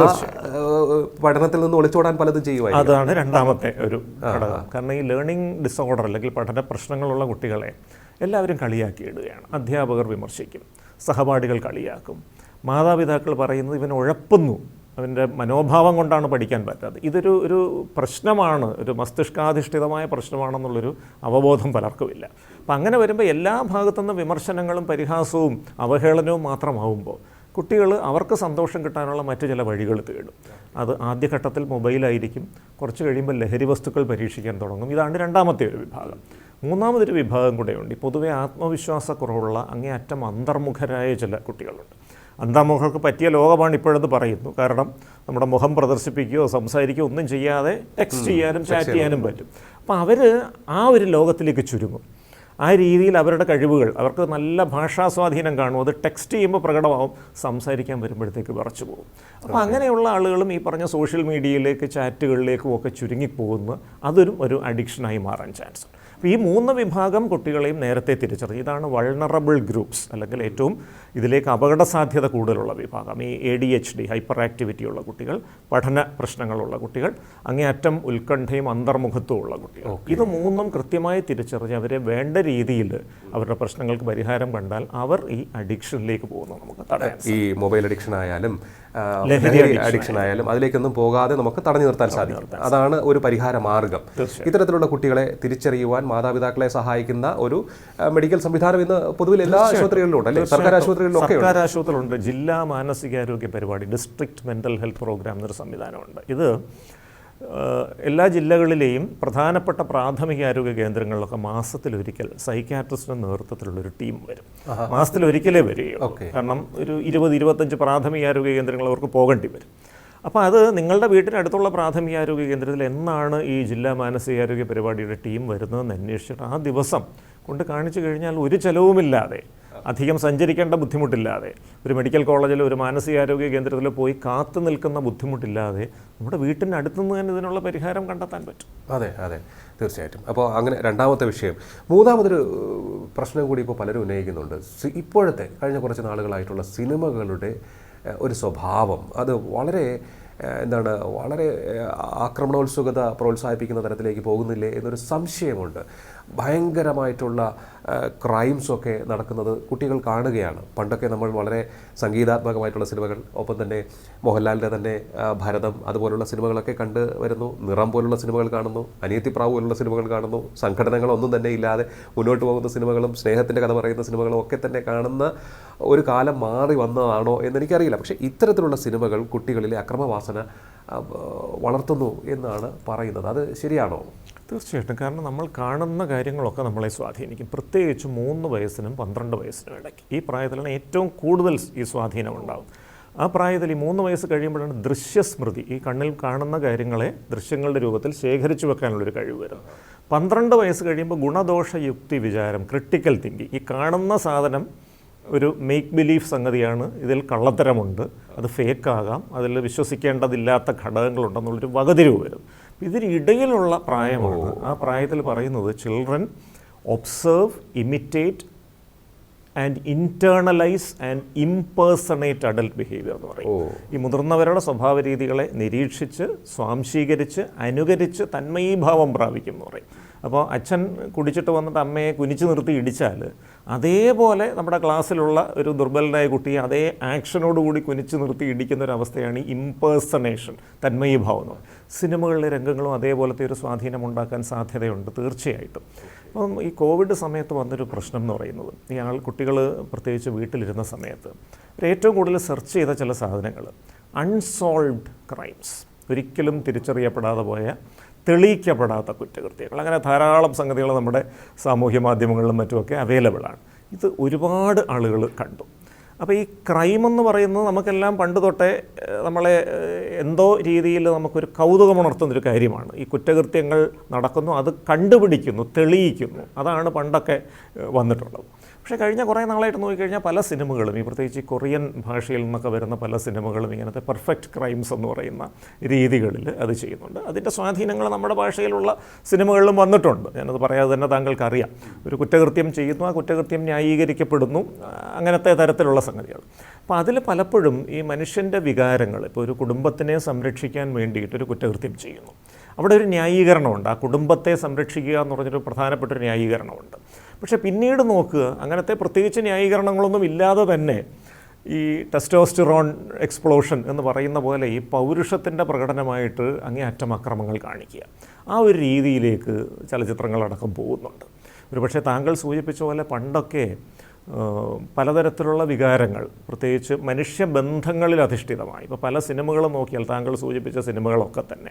പഠനത്തിൽ നിന്ന് ഒളിച്ചോടാൻ പലതും ചെയ്യുവായി അതാണ് രണ്ടാമത്തെ ഒരു ഘടകം. കാരണം ഈ ലേണിംഗ് ഡിസോർഡർ അല്ലെങ്കിൽ പഠന പ്രശ്നങ്ങളുള്ള കുട്ടികളെ എല്ലാവരും കളിയാക്കിയിടുകയാണ്. അധ്യാപകർ വിമർശിക്കും. സഹപാഠികൾ കളിയാക്കും. മാതാപിതാക്കൾ പറയുന്നത് ഇവൻ ഉഴപ്പുന്നു. അവന്റെ മനോഭാവം കൊണ്ടാണ് പഠിക്കാൻ പറ്റാത്തത്. ഇതൊരു ഒരു പ്രശ്നമാണ്. ഒരു മസ്തിഷ്കാധിഷ്ഠിതമായ പ്രശ്നമാണെന്നുള്ളൊരു അവബോധം പലർക്കുമില്ല. അപ്പം അങ്ങനെ വരുമ്പോൾ എല്ലാ ഭാഗത്തുനിന്ന് വിമർശനങ്ങളും പരിഹാസവും അവഹേളനവും മാത്രമാവുമ്പോൾ കുട്ടികൾ അവർക്ക് സന്തോഷം കിട്ടാനുള്ള മറ്റു ചില വഴികൾ തേടും. അത് ആദ്യഘട്ടത്തിൽ മൊബൈലായിരിക്കും. കുറച്ച് കഴിയുമ്പോൾ ലഹരി വസ്തുക്കൾ പരീക്ഷിക്കാൻ തുടങ്ങും. ഇതാണ് രണ്ടാമത്തെ ഒരു വിഭാഗം. മൂന്നാമതൊരു വിഭാഗം കൂടെയുണ്ട്. ഈ പൊതുവെ ആത്മവിശ്വാസക്കുറവുള്ള അങ്ങേയറ്റം അന്തർമുഖരായ ചില കുട്ടികളുണ്ട്. അന്തർമുഖർക്ക് പറ്റിയ ലോകമാണ് ഇപ്പോഴത് പറയുന്നു. കാരണം നമ്മുടെ മുഖം പ്രദർശിപ്പിക്കുകയോ സംസാരിക്കുകയോ ഒന്നും ചെയ്യാതെ ടെക്സ്റ്റ് ചെയ്യാനും ചാറ്റ് ചെയ്യാനും പറ്റും. അപ്പോൾ അവർ ആ ഒരു ലോകത്തിലേക്ക് ചുരുങ്ങും. ആ രീതിയിൽ അവരുടെ കഴിവുകൾ അവർക്ക് നല്ല ഭാഷാ സ്വാധീനം കാണും. അത് ടെക്സ്റ്റ് ചെയ്യുമ്പോൾ പ്രകടമാവും സംസാരിക്കാൻ വരുമ്പോഴത്തേക്ക് വിറച്ചു പോകും. അപ്പോൾ അങ്ങനെയുള്ള ആളുകളും ഈ പറഞ്ഞ സോഷ്യൽ മീഡിയയിലേക്ക് ചാറ്റുകളിലേക്കും ഒക്കെ ചുരുങ്ങിപ്പോകുന്ന. അതൊരു ഒരു അഡിക്ഷനായി മാറാൻ ചാൻസ് ഉണ്ട്. അപ്പോൾ ഈ മൂന്ന് വിഭാഗം കുട്ടികളെയും നേരത്തെ തിരിച്ചറിഞ്ഞു. ഇതാണ് വൾണറബിൾ ഗ്രൂപ്പ്സ് അല്ലെങ്കിൽ ഏറ്റവും ഇതിലേക്ക് അപകട സാധ്യത കൂടുതലുള്ള വിഭാഗം. ഈ A D H D hyperactivity activity ഉള്ള കുട്ടികൾ പഠന പ്രശ്നങ്ങളുള്ള കുട്ടികൾ അങ്ങേയറ്റം ഉത്കണ്ഠയും അന്തർമുഖത്വവും ഉള്ള കുട്ടികൾ. ഇത് മൂന്നും കൃത്യമായി തിരിച്ചറിഞ്ഞ് അവരെ വേണ്ട രീതിയിൽ അവരുടെ പ്രശ്നങ്ങൾക്ക് പരിഹാരം കണ്ടാൽ അവർ ഈ അഡിക്ഷനിലേക്ക് പോകുന്നു. നമുക്ക് ഈ മൊബൈൽ അഡിക്ഷൻ ആയാലും ലഹരി അഡിക്ഷൻ ആയാലും അതിലേക്കൊന്നും പോകാതെ നമുക്ക് തടഞ്ഞു നിർത്താൻ സാധിക്കും. അതാണ് ഒരു പരിഹാര മാർഗം ഇത്തരത്തിലുള്ള കുട്ടികളെ തിരിച്ചറിയുവാൻ മാതാപിതാക്കളെ സഹായിക്കുന്ന ഒരു മെഡിക്കൽ സംവിധാനം ഇന്ന് പൊതുവിൽ എല്ലാ ആശുപത്രികളിലും ഉണ്ട് അല്ലെങ്കിൽ സർക്കാർ ആശുപത്രികളിലും ഒക്കെ സർക്കാർ ആശുപത്രികളുണ്ട് ജില്ലാ മാനസികാരോഗ്യ പരിപാടി ഡിസ്ട്രിക്ട് മെന്റൽ ഹെൽത്ത് പ്രോഗ്രാം എന്നൊരു സംവിധാനമുണ്ട്. ഇത് എല്ലാ ജില്ലകളിലെയും പ്രധാനപ്പെട്ട പ്രാഥമിക ആരോഗ്യ കേന്ദ്രങ്ങളിലൊക്കെ മാസത്തിലൊരിക്കൽ സൈക്യാട്രിസ്റ്റിന്റെ നേതൃത്വത്തിലുള്ളൊരു ടീം വരും. മാസത്തിലൊരിക്കലേ വരികയുള്ളൂ. കാരണം ഒരു ഇരുപത് ഇരുപത്തഞ്ച് പ്രാഥമിക ആരോഗ്യ കേന്ദ്രങ്ങൾ അവർക്ക് പോകേണ്ടി വരും. അപ്പോൾ അത് നിങ്ങളുടെ വീട്ടിനടുത്തുള്ള പ്രാഥമിക ആരോഗ്യ കേന്ദ്രത്തിൽ എന്നാണ് ഈ ജില്ലാ മാനസികാരോഗ്യ പരിപാടിയുടെ ടീം വരുന്നതെന്ന് അന്വേഷിച്ചിട്ട് ആ ദിവസം കൊണ്ട് കാണിച്ചു കഴിഞ്ഞാൽ ഒരു ചെലവുമില്ലാതെ അധികം സഞ്ചരിക്കേണ്ട ബുദ്ധിമുട്ടില്ലാതെ ഒരു മെഡിക്കൽ കോളേജിലോ ഒരു മാനസികാരോഗ്യ കേന്ദ്രത്തിലോ പോയി കാത്തു നിൽക്കുന്ന ബുദ്ധിമുട്ടില്ലാതെ നമ്മുടെ വീട്ടിന്റെ അടുത്തുനിന്ന് തന്നെ ഇതിനുള്ള പരിഹാരം കണ്ടെത്താൻ പറ്റും. അതെ അതെ. തീർച്ചയായിട്ടും. അപ്പോൾ അങ്ങനെ രണ്ടാമത്തെ വിഷയം. മൂന്നാമതൊരു പ്രശ്നം കൂടി ഇപ്പോൾ പലരും ഉന്നയിക്കുന്നുണ്ട്. ഇപ്പോഴത്തെ കഴിഞ്ഞ കുറച്ച് നാളുകളായിട്ടുള്ള സിനിമകളുടെ ഒരു സ്വഭാവം. അത് വളരെ എന്താണ് വളരെ ആക്രമണോത്സുകത പ്രോത്സാഹിപ്പിക്കുന്ന തരത്തിലേക്ക് പോകുന്നില്ലേ എന്നൊരു സംശയമുണ്ട്. ഭയങ്കരമായിട്ടുള്ള ക്രൈംസൊക്കെ നടക്കുന്നത് കുട്ടികൾ കാണുകയാണ്. പണ്ടൊക്കെ നമ്മൾ വളരെ സംഗീതാത്മകമായിട്ടുള്ള സിനിമകൾ ഒപ്പം തന്നെ മോഹൻലാലിന്റെ തന്നെ ഭരതം അതുപോലുള്ള സിനിമകളൊക്കെ കണ്ട് വരുന്നു. നിറം പോലുള്ള സിനിമകൾ കാണുന്നു. അനിയത്തിപ്രാവ് പോലുള്ള സിനിമകൾ കാണുന്നു. സംഘടനകളൊന്നും തന്നെ ഇല്ലാതെ മുന്നോട്ട് പോകുന്ന സിനിമകളും സ്നേഹത്തിന്റെ കഥ പറയുന്ന സിനിമകളും ഒക്കെ തന്നെ കാണുന്ന ഒരു കാലം മാറി വന്നതാണോ എന്നെനിക്കറിയില്ല. പക്ഷേ ഇത്തരത്തിലുള്ള സിനിമകൾ കുട്ടികളിലെ അക്രമവാസന വളർത്തുന്നു എന്നാണ് പറയുന്നത്. അത് ശരിയാണോ? തീർച്ചയായിട്ടും. കാരണം നമ്മൾ കാണുന്ന കാര്യങ്ങളൊക്കെ നമ്മളെ സ്വാധീനിക്കും. പ്രത്യേകിച്ച് മൂന്ന് വയസ്സിനും പന്ത്രണ്ട് വയസ്സിനും ഇടയ്ക്ക്. ഈ പ്രായത്തിലാണ് ഏറ്റവും കൂടുതൽ ഈ സ്വാധീനം ഉണ്ടാകും ആ പ്രായത്തിൽ ഈ മൂന്ന് വയസ്സ് കഴിയുമ്പോഴാണ് ദൃശ്യസ്മൃതി. ഈ കണ്ണിൽ കാണുന്ന കാര്യങ്ങളെ ദൃശ്യങ്ങളുടെ രൂപത്തിൽ ശേഖരിച്ചു വെക്കാനുള്ളൊരു കഴിവ് വരുന്നത് പന്ത്രണ്ട് വയസ്സ് കഴിയുമ്പോൾ ഗുണദോഷ യുക്തി വിചാരം ക്രിട്ടിക്കൽ തിങ്കിങ് ഈ കാണുന്ന സാധനം ഒരു മേക്ക് ബിലീഫ് സംഗതിയാണ്. ഇതിൽ കള്ളത്തരമുണ്ട്. അത് ഫേക്കാകാം അതിൽ വിശ്വസിക്കേണ്ടതില്ലാത്ത ഘടകങ്ങളുണ്ടെന്നുള്ളൊരു വകതിരിവ് വരും. ഇതിനിടയിലുള്ള പ്രായമാണ്. ആ പ്രായത്തിൽ പറയുന്നത് children observe imitate and internalise and impersonate adult behaviour എന്ന് പറയും. ഈ മുതിർന്നവരുടെ സ്വഭാവ രീതികളെ നിരീക്ഷിച്ച് സ്വാംശീകരിച്ച് അനുകരിച്ച് തന്മയീഭാവം പ്രാപിക്കും എന്ന് പറയും. അപ്പോൾ അച്ഛൻ കുടിച്ചിട്ട് വന്നിട്ട് അമ്മയെ കുനിച്ചു നിർത്തി ഇടിച്ചാൽ അതേപോലെ നമ്മുടെ ക്ലാസ്സിലുള്ള ഒരു ദുർബലനായ കുട്ടിയെ അതേ ആക്ഷനോടുകൂടി കുനിച്ചു നിർത്തി ഇടിക്കുന്ന ഒരു അവസ്ഥയാണ് ഈ ഇമ്പേഴ്സണേഷൻ തന്മയീഭാവം. സിനിമകളിലെ രംഗങ്ങളും അതേപോലത്തെ ഒരു സ്വാധീനം ഉണ്ടാക്കാൻ സാധ്യതയുണ്ട് തീർച്ചയായിട്ടും. അപ്പം ഈ കോവിഡ് സമയത്ത് വന്നൊരു പ്രശ്നം എന്ന് പറയുന്നത് ഈ ആൾ കുട്ടികൾ പ്രത്യേകിച്ച് വീട്ടിലിരുന്ന സമയത്ത് ഏറ്റവും കൂടുതൽ സെർച്ച് ചെയ്ത ചില സാധനങ്ങൾ അൺസോൾവ്ഡ് ക്രൈംസ് ഒരിക്കലും തിരിച്ചറിയപ്പെടാതെ പോയ തെളിയിക്കപ്പെടാത്ത കുറ്റകൃത്യങ്ങൾ. അങ്ങനെ ധാരാളം സംഗതികൾ നമ്മുടെ സാമൂഹ്യ മാധ്യമങ്ങളിലും മറ്റുമൊക്കെ അവൈലബിളാണ് ഇത് ഒരുപാട് ആളുകൾ കണ്ടു. അപ്പോൾ ഈ ക്രൈം എന്ന് പറയുന്നത് നമുക്കെല്ലാം പണ്ട് തൊട്ടേ നമ്മളെ എന്തോ രീതിയിൽ നമുക്കൊരു കൗതുകമുണർത്തുന്നൊരു കാര്യമാണ്. ഈ കുറ്റകൃത്യങ്ങൾ നടക്കുന്നു അത് കണ്ടുപിടിക്കുന്നു തെളിയിക്കുന്നു. അതാണ് പണ്ടൊക്കെ വന്നിട്ടുള്ളത്. പക്ഷേ കഴിഞ്ഞ കുറേ നാളായിട്ട് നോക്കിക്കഴിഞ്ഞാൽ പല സിനിമകളും ഈ പ്രത്യേകിച്ച് കൊറിയൻ ഭാഷയിൽ നിന്നൊക്കെ വരുന്ന പല സിനിമകളും ഇങ്ങനത്തെ പെർഫെക്റ്റ് ക്രൈംസ് എന്ന് പറയുന്ന രീതികളിൽ അത് ചെയ്യുന്നുണ്ട്. അതിന്റെ സ്വാധീനങ്ങൾ നമ്മുടെ ഭാഷയിലുള്ള സിനിമകളിലും വന്നിട്ടുണ്ട്. ഞാനത് പറയാതെ തന്നെ താങ്കൾക്കറിയാം. ഒരു കുറ്റകൃത്യം ചെയ്യുന്നു ആ കുറ്റകൃത്യം ന്യായീകരിക്കപ്പെടുന്നു അങ്ങനത്തെ തരത്തിലുള്ള സംഗതികൾ. അപ്പോൾ അതിൽ പലപ്പോഴും ഈ മനുഷ്യന്റെ വികാരങ്ങൾ ഇപ്പോൾ ഒരു കുടുംബത്തിനെ സംരക്ഷിക്കാൻ വേണ്ടിയിട്ട് ഒരു കുറ്റകൃത്യം ചെയ്യുന്നു. അവിടെ ഒരു ന്യായീകരണമുണ്ട്. ആ കുടുംബത്തെ സംരക്ഷിക്കുക എന്ന് പറഞ്ഞൊരു പ്രധാനപ്പെട്ട ഒരു ന്യായീകരണമുണ്ട്. പക്ഷേ പിന്നീട് നോക്കുക അങ്ങനത്തെ പ്രത്യേകിച്ച് ന്യായീകരണങ്ങളൊന്നും ഇല്ലാതെ തന്നെ ഈ ടെസ്റ്റോസ്റ്റിറോൺ എക്സ്പ്ലോഷൻ എന്ന് പറയുന്ന പോലെ ഈ പൗരുഷത്തിന്റെ പ്രകടനമായിട്ട് അങ്ങേയറ്റം അക്രമങ്ങൾ കാണിക്കുക. ആ ഒരു രീതിയിലേക്ക് ചലച്ചിത്രങ്ങളടക്കം പോകുന്നുണ്ട്. ഒരുപക്ഷെ താങ്കൾ സൂചിപ്പിച്ച പോലെ പണ്ടൊക്കെ പലതരത്തിലുള്ള വികാരങ്ങൾ പ്രത്യേകിച്ച് മനുഷ്യബന്ധങ്ങളിൽ അധിഷ്ഠിതമായി. ഇപ്പോൾ പല സിനിമകളും നോക്കിയാൽ താങ്കൾ സൂചിപ്പിച്ച സിനിമകളൊക്കെ തന്നെ.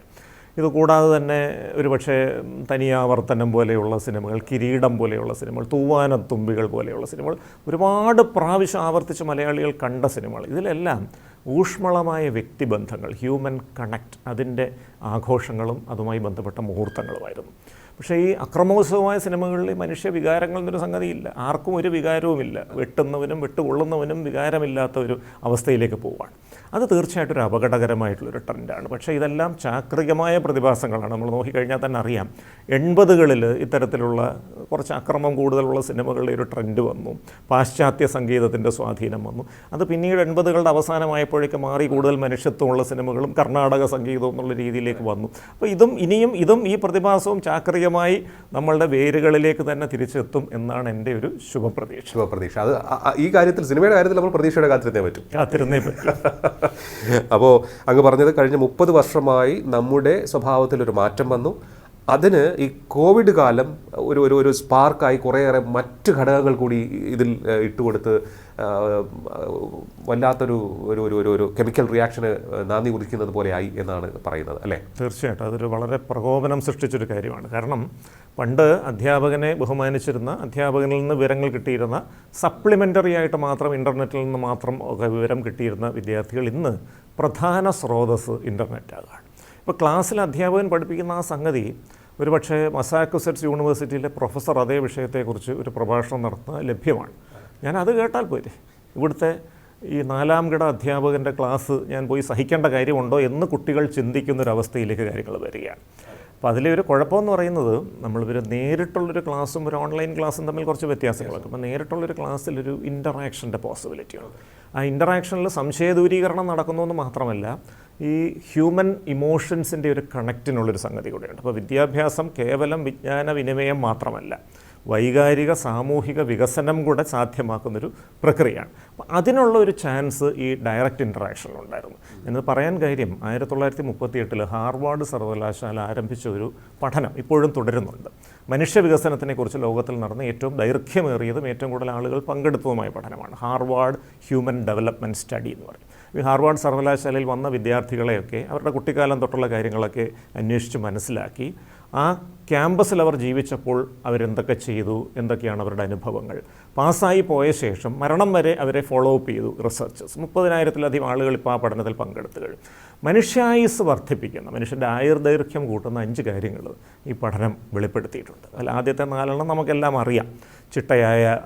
ഇത് കൂടാതെ തന്നെ ഒരു പക്ഷേ തനിയാവർത്തനം പോലെയുള്ള സിനിമകൾ കിരീടം പോലെയുള്ള സിനിമകൾ തൂവാനത്തുമ്പികൾ പോലെയുള്ള സിനിമകൾ ഒരുപാട് പ്രാവശ്യം ആവർത്തിച്ച് മലയാളികൾ കണ്ട സിനിമകൾ. ഇതിലെല്ലാം ഊഷ്മളമായ വ്യക്തിബന്ധങ്ങൾ ഹ്യൂമൻ കണക്റ്റ് അതിന്റെ ആഘോഷങ്ങളും അതുമായി ബന്ധപ്പെട്ട മുഹൂർത്തങ്ങളുമായിരുന്നു. പക്ഷേ ഈ അക്രമോത്സവമായ സിനിമകളിൽ മനുഷ്യ വികാരങ്ങൾ എന്നൊരു സംഗതിയില്ല. ആർക്കും ഒരു വികാരവുമില്ല. വെട്ടുന്നവനും വെട്ടുകൊള്ളുന്നവനും വികാരമില്ലാത്ത ഒരു അവസ്ഥയിലേക്ക് പോവുകയാണ് അത് തീർച്ചയായിട്ടും ഒരു അപകടകരമായിട്ടുള്ളൊരു ട്രെൻഡാണ്. പക്ഷേ ഇതെല്ലാം ചാക്രികമായ പ്രതിഭാസങ്ങളാണ്. നമ്മൾ നോക്കിക്കഴിഞ്ഞാൽ തന്നെ അറിയാം. എൺപതുകളിൽ ഇത്തരത്തിലുള്ള കുറച്ച് അക്രമം കൂടുതലുള്ള സിനിമകളുടെ ഒരു ട്രെൻഡ് വന്നു. പാശ്ചാത്യ സംഗീതത്തിന്റെ സ്വാധീനം വന്നു. അത് പിന്നീട് എൺപതുകളുടെ അവസാനമായപ്പോഴേക്ക് മാറി കൂടുതൽ മനുഷ്യത്വമുള്ള സിനിമകളും കർണാടക സംഗീതവും എന്നുള്ള രീതിയിലേക്ക് വന്നു. അപ്പോൾ ഇതും ഇനിയും ഇതും ഈ പ്രതിഭാസവും ചാക്രികമായി നമ്മളുടെ വേരുകളിലേക്ക് തന്നെ തിരിച്ചെത്തും എന്നാണ് എന്റെ ഒരു ശുഭപ്രതീക്ഷ. ശുഭപ്രതീക്ഷ. അത് ഈ കാര്യത്തിൽ സിനിമയുടെ കാര്യത്തിൽ നമ്മൾ പ്രതീക്ഷയുടെ കാത്തിരുന്നേ പറ്റും. കാത്തിരുന്നേ പറ്റും. അപ്പോൾ അങ്ങ് പറഞ്ഞത് കഴിഞ്ഞ മുപ്പത് വർഷമായി നമ്മുടെ സ്വഭാവത്തിലൊരു മാറ്റം വന്നു. അതിന് ഈ കോവിഡ് കാലം ഒരു ഒരു ഒരു സ്പാർക്കായി കുറേയേറെ മറ്റ് ഘടകങ്ങൾ കൂടി ഇതിൽ ഇട്ടുകൊടുത്ത് വല്ലാത്തൊരു ഒരു ഒരു ഒരു ഒരു കെമിക്കൽ റിയാക്ഷന് നാന്ദി കുറിക്കുന്നത് പോലെയായി എന്നാണ് പറയുന്നത് അല്ലേ? തീർച്ചയായിട്ടും. അതൊരു വളരെ പ്രകോപനം സൃഷ്ടിച്ചൊരു കാര്യമാണ്. കാരണം പണ്ട് അധ്യാപകനെ ബഹുമാനിച്ചിരുന്ന അധ്യാപകനിൽ നിന്ന് വിവരങ്ങൾ കിട്ടിയിരുന്ന സപ്ലിമെന്ററി ആയിട്ട് മാത്രം ഇന്റർനെറ്റിൽ നിന്ന് മാത്രം ഒക്കെ വിവരം കിട്ടിയിരുന്ന വിദ്യാർത്ഥികൾ ഇന്ന് പ്രധാന സ്രോതസ് ഇന്റർനെറ്റാകാണ് ഇപ്പോൾ ക്ലാസ്സിൽ അധ്യാപകൻ പഠിപ്പിക്കുന്ന ആ സംഗതി ഒരു പക്ഷേ മസാക്കുസെറ്റ്സ് യൂണിവേഴ്സിറ്റിയിലെ പ്രൊഫസർ അതേ വിഷയത്തെക്കുറിച്ച് ഒരു പ്രഭാഷണം നടത്തുന്നത് ലഭ്യമാണ്. ഞാൻ അത് കേട്ടാൽ പോരെ. ഇവിടുത്തെ ഈ നാലാം ഘട അധ്യാപകന്റെ ക്ലാസ് ഞാൻ പോയി സഹിക്കേണ്ട കാര്യമുണ്ടോ എന്ന് കുട്ടികൾ ചിന്തിക്കുന്നൊരവസ്ഥയിലേക്ക് കാര്യങ്ങൾ വരികയാണ്. അപ്പോൾ അതിലെ ഒരു കുഴപ്പമെന്ന് പറയുന്നത് നമ്മളിവർ നേരിട്ടുള്ളൊരു ക്ലാസ്സും ഒരു ഓൺലൈൻ ക്ലാസ്സും തമ്മിൽ കുറച്ച് വ്യത്യാസങ്ങളൊക്കെ. അപ്പോൾ നേരിട്ടുള്ളൊരു ക്ലാസ്സിലൊരു ഇന്ററാക്ഷന്റെ പോസിബിലിറ്റിയാണ് ആ ഇന്ററാക്ഷനിൽ സംശയദൂരീകരണം നടക്കുന്നു എന്ന് മാത്രമല്ല ഈ ഹ്യൂമൻ ഇമോഷൻസിന്റെ ഒരു കണക്റ്റിനുള്ളൊരു സംഗതി കൂടെയുണ്ട്. അപ്പോൾ വിദ്യാഭ്യാസം കേവലം വിജ്ഞാന വിനിമയം മാത്രമല്ല വൈകാരിക സാമൂഹിക വികസനം കൂടെ സാധ്യമാക്കുന്നൊരു പ്രക്രിയയാണ്. അപ്പോൾ അതിനുള്ള ഒരു ചാൻസ് ഈ ഡയറക്റ്റ് ഇന്ററാക്ഷനിലുണ്ടായിരുന്നു എന്നത് പറയാൻ കാര്യം ആയിരത്തി തൊള്ളായിരത്തി മുപ്പത്തി എട്ടിൽ ഹാർവാർഡ് സർവകലാശാല ആരംഭിച്ച ഒരു പഠനം ഇപ്പോഴും തുടരുന്നുണ്ട്. മനുഷ്യ വികസനത്തിനെക്കുറിച്ച് ലോകത്തിൽ നടന്ന ഏറ്റവും ദൈർഘ്യമേറിയതും ഏറ്റവും കൂടുതൽ ആളുകൾ പങ്കെടുത്തതുമായ പഠനമാണ് ഹാർവാർഡ് ഹ്യൂമൻ ഡെവലപ്മെന്റ് സ്റ്റഡി എന്ന് പറയും ഈ ഹാർവാർഡ് സർവകലാശാലയിൽ വന്ന വിദ്യാർത്ഥികളെയൊക്കെ അവരുടെ കുട്ടിക്കാലം തൊട്ടുള്ള കാര്യങ്ങളൊക്കെ അന്വേഷിച്ച് മനസ്സിലാക്കി. ആ ക്യാമ്പസിൽ അവർ ജീവിച്ചപ്പോൾ അവരെന്തൊക്കെ ചെയ്തു? എന്തൊക്കെയാണ് അവരുടെ അനുഭവങ്ങൾ? പാസ്സായി പോയ ശേഷം മരണം വരെ അവരെ ഫോളോ അപ്പ് ചെയ്തു റിസർച്ചസ് മുപ്പതിനായിരത്തിലധികം ആളുകൾ ഇപ്പോൾ ആ പഠനത്തിൽ പങ്കെടുത്തു കഴിഞ്ഞു മനുഷ്യായുസ് വർദ്ധിപ്പിക്കുന്ന മനുഷ്യന്റെ ആയുർദൈർഘ്യം കൂട്ടുന്ന അഞ്ച് കാര്യങ്ങൾ ഈ പഠനം വെളിപ്പെടുത്തിയിട്ടുണ്ട്. അതിൽ ആദ്യത്തെ നാലെണ്ണം നമുക്കെല്ലാം അറിയാം. ചിട്ടയായ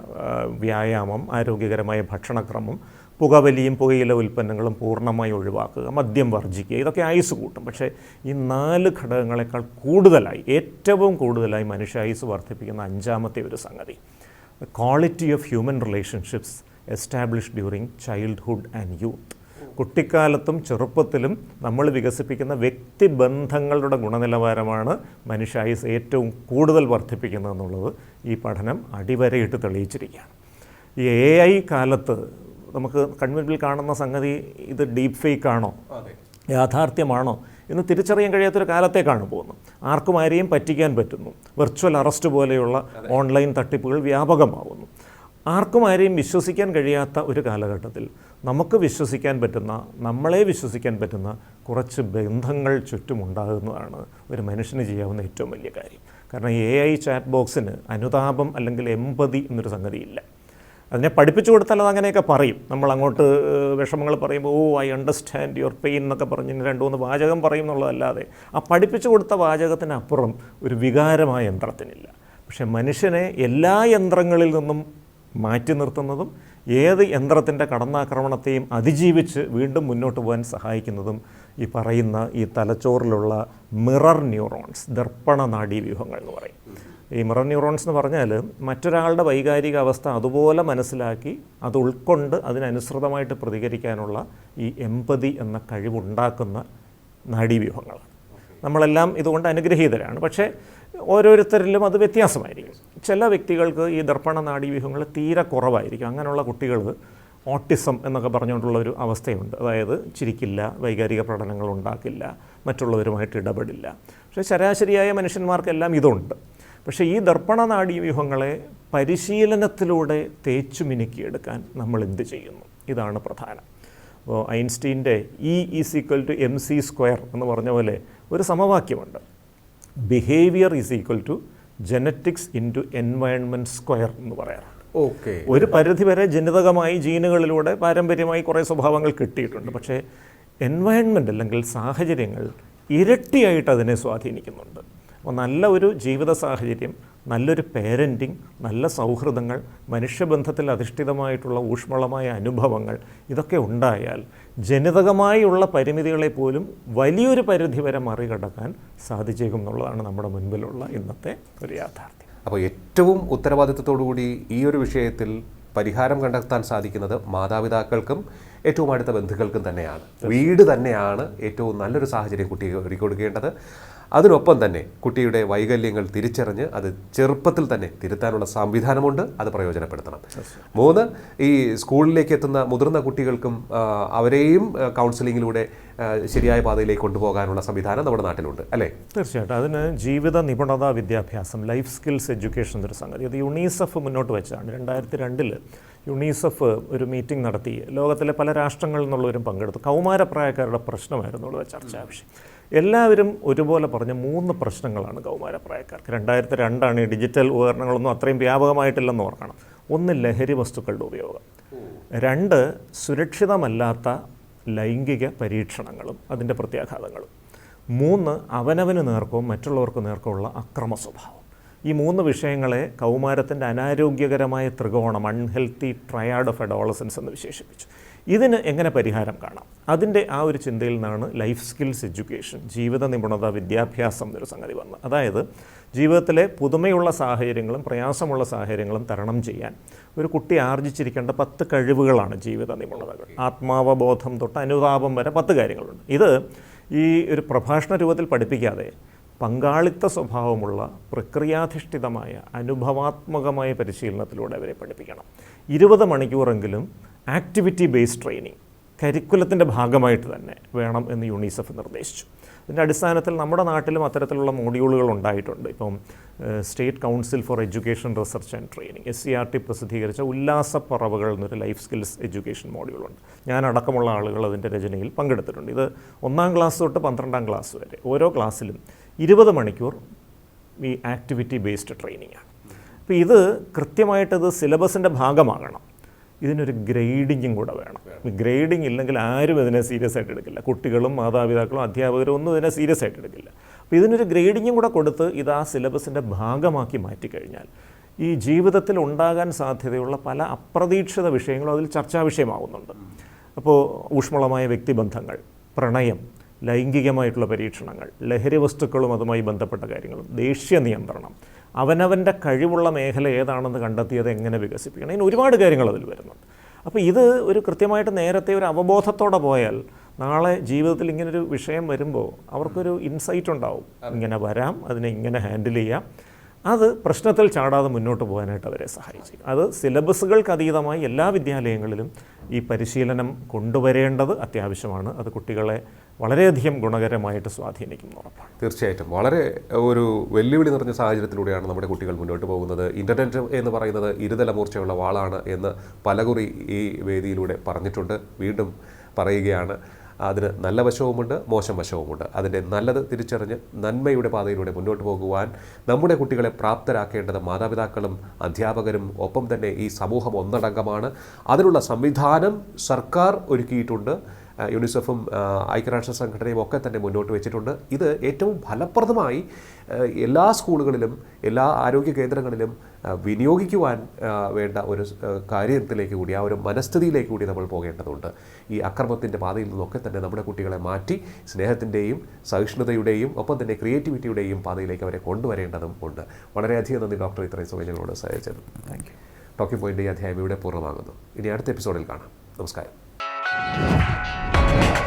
വ്യായാമം ആരോഗ്യകരമായ ഭക്ഷണക്രമം പുകവലിയും പുകയില ഉൽപ്പന്നങ്ങളും പൂർണമായി ഒഴിവാക്കുക മദ്യം വർജിക്കുക ഇതൊക്കെ ആയുസ് കൂട്ടും. പക്ഷേ ഈ നാല് ഘടകങ്ങളെക്കാൾ കൂടുതലായി ഏറ്റവും കൂടുതലായി മനുഷ്യ ആയുസ് വർദ്ധിപ്പിക്കുന്ന അഞ്ചാമത്തെ ഒരു സംഗതി. Quality of human relationships establish during childhood and youth കുട്ടിക്കാലത്തും ചെറുപ്പത്തിലും നമ്മൾ വികസിപ്പിക്കുന്ന വ്യക്തിബന്ധങ്ങളുടെ ഗുണനിലവാരമാണ് മനുഷ്യായുസ് ഏറ്റവും കൂടുതൽ വർദ്ധിപ്പിക്കുന്നതെന്നുള്ളത് ഈ പഠനം അടിവരയിട്ട് തെളിയിച്ചിരിക്കുകയാണ്. ഈ എ ഐ കാലത്ത് നമുക്ക് കൺമുൻപിൽ കാണുന്ന സംഗതി ഇത് ഡീപ്പ് ഫേക്ക് ആണോ? യാഥാർത്ഥ്യമാണോ? എന്ന് തിരിച്ചറിയാൻ കഴിയാത്തൊരു കാലത്തേക്കാണ് പോകുന്നത്. ആർക്കും ആരെയും പറ്റിക്കാൻ പറ്റുന്നു. വെർച്വൽ അറസ്റ്റ് പോലെയുള്ള ഓൺലൈൻ തട്ടിപ്പുകൾ വ്യാപകമാവുന്നു. ആർക്കും ആരെയും വിശ്വസിക്കാൻ കഴിയാത്ത ഒരു കാലഘട്ടത്തിൽ നമുക്ക് വിശ്വസിക്കാൻ പറ്റുന്ന നമ്മളെ വിശ്വസിക്കാൻ പറ്റുന്ന കുറച്ച് ബന്ധങ്ങൾ ചുറ്റുമുണ്ടാകുന്നതാണ് ഒരു മനുഷ്യന് ചെയ്യാവുന്ന ഏറ്റവും വലിയ കാര്യം. കാരണം എ ഐ ചാറ്റ് ബോക്സിന് അനുതാപം അല്ലെങ്കിൽ എമ്പതി എന്നൊരു സംഗതിയില്ല. അതിനെ പഠിപ്പിച്ചു കൊടുത്താൽ അത് അങ്ങനെയൊക്കെ പറയും. നമ്മൾ അങ്ങോട്ട് വിഷമങ്ങൾ പറയുമ്പോൾ oh I understand your pain എന്നൊക്കെ പറഞ്ഞ് രണ്ട് മൂന്ന് വാചകം പറയും എന്നുള്ളതല്ലാതെ ആ പഠിപ്പിച്ചു കൊടുത്ത വാചകത്തിനപ്പുറം ഒരു വികാരമായ യന്ത്രത്തിനില്ല. പക്ഷേ മനുഷ്യനെ എല്ലാ യന്ത്രങ്ങളിൽ നിന്നും മാറ്റി നിർത്തുന്നതും ഏത് യന്ത്രത്തിന്റെ കടന്നാക്രമണത്തെയും അതിജീവിച്ച് വീണ്ടും മുന്നോട്ട് പോകാൻ സഹായിക്കുന്നതും ഈ പറയുന്ന ഈ തലച്ചോറിലുള്ള മിറർ ന്യൂറോൺസ് ദർപ്പണ നാഡീവ്യൂഹങ്ങൾ എന്ന് പറയും. ഈ മിറർ ന്യൂറോൺസ് എന്ന് പറഞ്ഞാൽ മറ്റൊരാളുടെ വൈകാരിക അവസ്ഥ അതുപോലെ മനസ്സിലാക്കി അത് ഉൾക്കൊണ്ട് അതിനനുസൃതമായിട്ട് പ്രതികരിക്കാനുള്ള ഈ എമ്പതി എന്ന കഴിവുണ്ടാക്കുന്ന നാഡീവ്യൂഹങ്ങളാണ് നമ്മളെല്ലാം ഇതുകൊണ്ട് അനുഗ്രഹീതരാണ്. പക്ഷേ ഓരോരുത്തരിലും അത് വ്യത്യാസമായിരിക്കും. ചില വ്യക്തികൾക്ക് ഈ ദർപ്പണ നാഡീവ്യൂഹങ്ങൾ തീരെ കുറവായിരിക്കും. അങ്ങനെയുള്ള കുട്ടികൾ ഓട്ടിസം എന്നൊക്കെ പറഞ്ഞുകൊണ്ടുള്ള ഒരു അവസ്ഥയുണ്ട്. അതായത് ചിരിക്കില്ല വൈകാരിക പ്രകടനങ്ങൾ ഉണ്ടാക്കില്ല മറ്റുള്ളവരുമായിട്ട് ഇടപെടില്ല. പക്ഷേ ശരാശരിയായ മനുഷ്യന്മാർക്കെല്ലാം ഇതുണ്ട്. പക്ഷേ ഈ ദർപ്പണ നാഡീവ്യൂഹങ്ങളെ പരിശീലനത്തിലൂടെ തേച്ചു മിനുക്കിയെടുക്കാൻ നമ്മൾ എന്ത് ചെയ്യുന്നു? ഇതാണ് പ്രധാനം. അപ്പോൾ ഐൻസ്റ്റീന്റെ E is equal to M C square എന്ന് പറഞ്ഞ പോലെ ഒരു സമവാക്യമുണ്ട്. Behaviour is equal to genetics into environment square എന്ന് പറയാറുണ്ട്. ഓക്കെ ഒരു പരിധി വരെ ജനിതകമായി ജീനുകളിലൂടെ പാരമ്പര്യമായി കുറേ സ്വഭാവങ്ങൾ കിട്ടിയിട്ടുണ്ട്. പക്ഷേ എൻവയൺമെന്റ് അല്ലെങ്കിൽ സാഹചര്യങ്ങൾ ഇരട്ടിയായിട്ട് അതിനെ സ്വാധീനിക്കുന്നുണ്ട്. അപ്പോൾ നല്ല ഒരു ജീവിത സാഹചര്യം നല്ലൊരു പേരന്റിങ് നല്ല സൗഹൃദങ്ങൾ മനുഷ്യബന്ധത്തിൽ അധിഷ്ഠിതമായിട്ടുള്ള ഊഷ്മളമായ അനുഭവങ്ങൾ ഇതൊക്കെ ഉണ്ടായാൽ ജനിതകമായുള്ള പരിമിതികളെ പോലും വലിയൊരു പരിധി വരെ മറികടക്കാൻ സാധിച്ചേക്കും എന്നുള്ളതാണ് നമ്മുടെ മുൻപിലുള്ള ഇന്നത്തെ ഒരു യാഥാർത്ഥ്യം. അപ്പോൾ ഏറ്റവും ഉത്തരവാദിത്തത്തോടുകൂടി ഈ ഒരു വിഷയത്തിൽ പരിഹാരം കണ്ടെത്താൻ സാധിക്കുന്നത് മാതാപിതാക്കൾക്കും ഏറ്റവും അടുത്ത ബന്ധുക്കൾക്കും തന്നെയാണ്. വീട് തന്നെയാണ് ഏറ്റവും നല്ലൊരു സാഹചര്യം കുട്ടിയെ ഒരുക്കി കൊടുക്കേണ്ടത് അതിനൊപ്പം തന്നെ കുട്ടിയുടെ വൈകല്യങ്ങൾ തിരിച്ചറിഞ്ഞ് അത് ചെറുപ്പത്തിൽ തന്നെ തിരുത്താനുള്ള സംവിധാനമുണ്ട്. അത് പ്രയോജനപ്പെടുത്തണം. മൂന്ന് ഈ സ്കൂളിലേക്ക് എത്തുന്ന മുതിർന്ന കുട്ടികൾക്കും അവരെയും കൗൺസിലിങ്ങിലൂടെ ശരിയായ പാതയിലേക്ക് കൊണ്ടുപോകാനുള്ള സംവിധാനം നമ്മുടെ നാട്ടിലുണ്ട്. അല്ലേ? തീർച്ചയായിട്ടും. അതിന് ജീവിത നിപുണത വിദ്യാഭ്യാസം ലൈഫ് സ്കിൽസ് എഡ്യൂക്കേഷൻ എന്നൊരു സംഗതി. അത് യുണീസെഫ് മുന്നോട്ട് വെച്ചാണ്. രണ്ടായിരത്തി രണ്ടിൽ യുണീസെഫ് ഒരു മീറ്റിംഗ് നടത്തി. ലോകത്തിലെ പല രാഷ്ട്രങ്ങളിൽ നിന്നുള്ളവരും പങ്കെടുത്തു. കൗമാരപ്രായക്കാരുടെ പ്രശ്നമായിരുന്നു ഉള്ളത് ചർച്ചാ വിഷയം. എല്ലാവരും ഒരുപോലെ പറഞ്ഞ മൂന്ന് പ്രശ്നങ്ങളാണ് കൗമാരപ്രായക്കാർക്ക്. രണ്ടായിരത്തി രണ്ടാണ് ഈ ഡിജിറ്റൽ ഉപകരണങ്ങളൊന്നും അത്രയും വ്യാപകമായിട്ടില്ലെന്ന് ഓർക്കണം. ഒന്ന് ലഹരി വസ്തുക്കളുടെ ഉപയോഗം. രണ്ട് സുരക്ഷിതമല്ലാത്ത ലൈംഗിക പരീക്ഷണങ്ങളും അതിന്റെ പ്രത്യാഘാതങ്ങളും. മൂന്ന് അവനവന് നേർക്കോ മറ്റുള്ളവർക്ക് നേർക്കോ ഉള്ള അക്രമ സ്വഭാവം. ഈ മൂന്ന് വിഷയങ്ങളെ കൗമാരത്തിന്റെ അനാരോഗ്യകരമായ ത്രികോണം അൺഹെൽത്തി ട്രയാഡ് ഓഫ് അഡോളസൻസ് എന്ന് വിശേഷിപ്പിച്ചു. ഇതിന് എങ്ങനെ പരിഹാരം കാണാം? അതിന്റെ ആ ഒരു ചിന്തയിൽ നിന്നാണ് ലൈഫ് സ്കിൽസ് എഡ്യൂക്കേഷൻ ജീവിത നിപുണത വിദ്യാഭ്യാസം എന്നൊരു സംഗതി വന്നത്. അതായത് ജീവിതത്തിലെ പുതുമയുള്ള സാഹചര്യങ്ങളും പ്രയാസമുള്ള സാഹചര്യങ്ങളും തരണം ചെയ്യാൻ ഒരു കുട്ടി ആർജിച്ചിരിക്കേണ്ട പത്ത് കഴിവുകളാണ് ജീവിത നിപുണതകൾ. ആത്മാവബോധം തൊട്ട് അനുതാപം വരെ പത്ത് കാര്യങ്ങളുണ്ട്. ഇത് ഈ ഒരു പ്രഭാഷണ രൂപത്തിൽ പഠിപ്പിക്കാതെ പങ്കാളിത്ത സ്വഭാവമുള്ള പ്രക്രിയാധിഷ്ഠിതമായ അനുഭവാത്മകമായ പരിശീലനത്തിലൂടെ അവരെ പഠിപ്പിക്കണം. ഇരുപത് മണിക്കൂറെങ്കിലും ആക്ടിവിറ്റി ബേസ്ഡ് ട്രെയിനിങ് കരിക്കുലത്തിന്റെ ഭാഗമായിട്ട് തന്നെ വേണം എന്ന് യുണീസെഫ് നിർദ്ദേശിച്ചു. ഇതിന്റെ അടിസ്ഥാനത്തിൽ നമ്മുടെ നാട്ടിലും അത്തരത്തിലുള്ള മോഡ്യൂളുകൾ ഉണ്ടായിട്ടുണ്ട്. ഇപ്പം state council for education research and training S C R T പ്രസിദ്ധീകരിച്ച ഉല്ലാസപ്പറവുകൾ എന്നൊരു ലൈഫ് സ്കിൽസ് എഡ്യൂക്കേഷൻ മോഡ്യൂളുണ്ട്. ഞാൻ അടക്കമുള്ള ആളുകൾ അതിന്റെ രചനയിൽ പങ്കെടുത്തിട്ടുണ്ട്. ഇത് ഒന്നാം ക്ലാസ് തൊട്ട് പന്ത്രണ്ടാം ക്ലാസ് വരെ. ഓരോ ക്ലാസ്സിലും ഇരുപത് മണിക്കൂർ ഈ ആക്ടിവിറ്റി ബേസ്ഡ് ട്രെയിനിങ് ആണ്. അപ്പോൾ ഇത് കൃത്യമായിട്ടത് സിലബസിന്റെ ഭാഗമാകണം. ഇതിനൊരു ഗ്രേഡിങ്ങും കൂടെ വേണം. ഗ്രേഡിംഗ് ഇല്ലെങ്കിൽ ആരും ഇതിനെ സീരിയസ് ആയിട്ട് എടുക്കില്ല. കുട്ടികളും മാതാപിതാക്കളും അധ്യാപകരും ഒന്നും ഇതിനെ സീരിയസ് ആയിട്ട് എടുക്കില്ല. അപ്പോൾ ഇതിനൊരു ഗ്രേഡിങ്ങും കൂടെ കൊടുത്ത് ഇത് ആ സിലബസിന്റെ ഭാഗമാക്കി മാറ്റിക്കഴിഞ്ഞാൽ ഈ ജീവിതത്തിൽ ഉണ്ടാകാൻ സാധ്യതയുള്ള പല അപ്രതീക്ഷിത വിഷയങ്ങളും അതിൽ ചർച്ചാ വിഷയമാവുന്നുണ്ട് അപ്പോൾ ഊഷ്മളമായ വ്യക്തിബന്ധങ്ങൾ പ്രണയം ലൈംഗികമായിട്ടുള്ള പരീക്ഷണങ്ങൾ ലഹരി വസ്തുക്കളും അതുമായി ബന്ധപ്പെട്ട കാര്യങ്ങളും ദേശീയ നിയന്ത്രണം അവനവന്റെ കഴിവുള്ള മേഖല ഏതാണെന്ന് കണ്ടെത്തിയത് എങ്ങനെ വികസിപ്പിക്കണം? ഇങ്ങനെ ഒരുപാട് കാര്യങ്ങൾ അതിൽ വരുന്നുണ്ട്. അപ്പോൾ ഇത് ഒരു കൃത്യമായിട്ട് നേരത്തെ ഒരു അവബോധത്തോടെ പോയാൽ നാളെ ജീവിതത്തിൽ ഇങ്ങനൊരു വിഷയം വരുമ്പോൾ അവർക്കൊരു ഇൻസൈറ്റ് ഉണ്ടാവും. ഇങ്ങനെ വരാം അതിനെ ഇങ്ങനെ ഹാൻഡിൽ ചെയ്യാം. അത് പ്രശ്നത്തിൽ ചാടാതെ മുന്നോട്ട് പോകാനായിട്ട് അവരെ സഹായിച്ചു അത് സിലബസുകൾക്ക് അതീതമായി എല്ലാ വിദ്യാലയങ്ങളിലും ഈ പരിശീലനം കൊണ്ടുവരേണ്ടത് അത്യാവശ്യമാണ്. അത് കുട്ടികളെ വളരെയധികം ഗുണകരമായിട്ട് സ്വാധീനിക്കും എന്ന് ഉറപ്പാണ്. തീർച്ചയായിട്ടും. വളരെ ഒരു വെല്ലുവിളി നിറഞ്ഞ സാഹചര്യത്തിലൂടെയാണ് നമ്മുടെ കുട്ടികൾ മുന്നോട്ട് പോകുന്നത്. ഇന്റർനെറ്റ് എന്ന് പറയുന്നത് ഇരുതല മൂർച്ചയുള്ള വാളാണ് എന്ന് പലകുറി ഈ വേദിയിലൂടെ പറഞ്ഞിട്ടുണ്ട്. വീണ്ടും പറയുകയാണ്. അതിന് നല്ല വശവുമുണ്ട് മോശം വശവുമുണ്ട്. അതിന്റെ നല്ലത് തിരിച്ചറിഞ്ഞ് നന്മയുടെ പാതയിലൂടെ മുന്നോട്ട് പോകുവാൻ നമ്മുടെ കുട്ടികളെ പ്രാപ്തരാക്കേണ്ടത് മാതാപിതാക്കളും അധ്യാപകരും ഒപ്പം തന്നെ ഈ സമൂഹം ഒന്നടങ്കമാണ്. അതിനുള്ള സംവിധാനം സർക്കാർ ഒരുക്കിയിട്ടുണ്ട്. യുണിസെഫും ഐക്യരാഷ്ട്ര സംഘടനയും ഒക്കെ തന്നെ മുന്നോട്ട് വെച്ചിട്ടുണ്ട്. ഇത് ഏറ്റവും ഫലപ്രദമായി എല്ലാ സ്കൂളുകളിലും എല്ലാ ആരോഗ്യ കേന്ദ്രങ്ങളിലും വിനിയോഗിക്കുവാൻ വേണ്ട ഒരു കാര്യത്തിലേക്ക് കൂടി ആ ഒരു മനസ്ഥിതിയിലേക്ക് കൂടി നമ്മൾ പോകേണ്ടതുണ്ട്. ഈ അക്രമത്തിന്റെ പാതയിൽ നിന്നൊക്കെ തന്നെ നമ്മുടെ കുട്ടികളെ മാറ്റി സ്നേഹത്തിന്റെയും സഹിഷ്ണുതയുടെയും ഒപ്പം തന്നെ ക്രിയേറ്റിവിറ്റിയുടെയും പാതയിലേക്ക് അവരെ കൊണ്ടുവരേണ്ടതും ഉണ്ട്. വളരെയധികം നന്ദി ഡോക്ടർ ഇത്രയും സമയം ഞങ്ങളോട് സഹായിച്ചത് താങ്ക് യു. ടോക്കിംഗ് പോയിന്റ് ഈ അധ്യായം ഇവിടെ പൂർണമാകുന്നു. ഇനി അടുത്ത എപ്പിസോഡിൽ കാണാം. നമസ്കാരം. Thank you.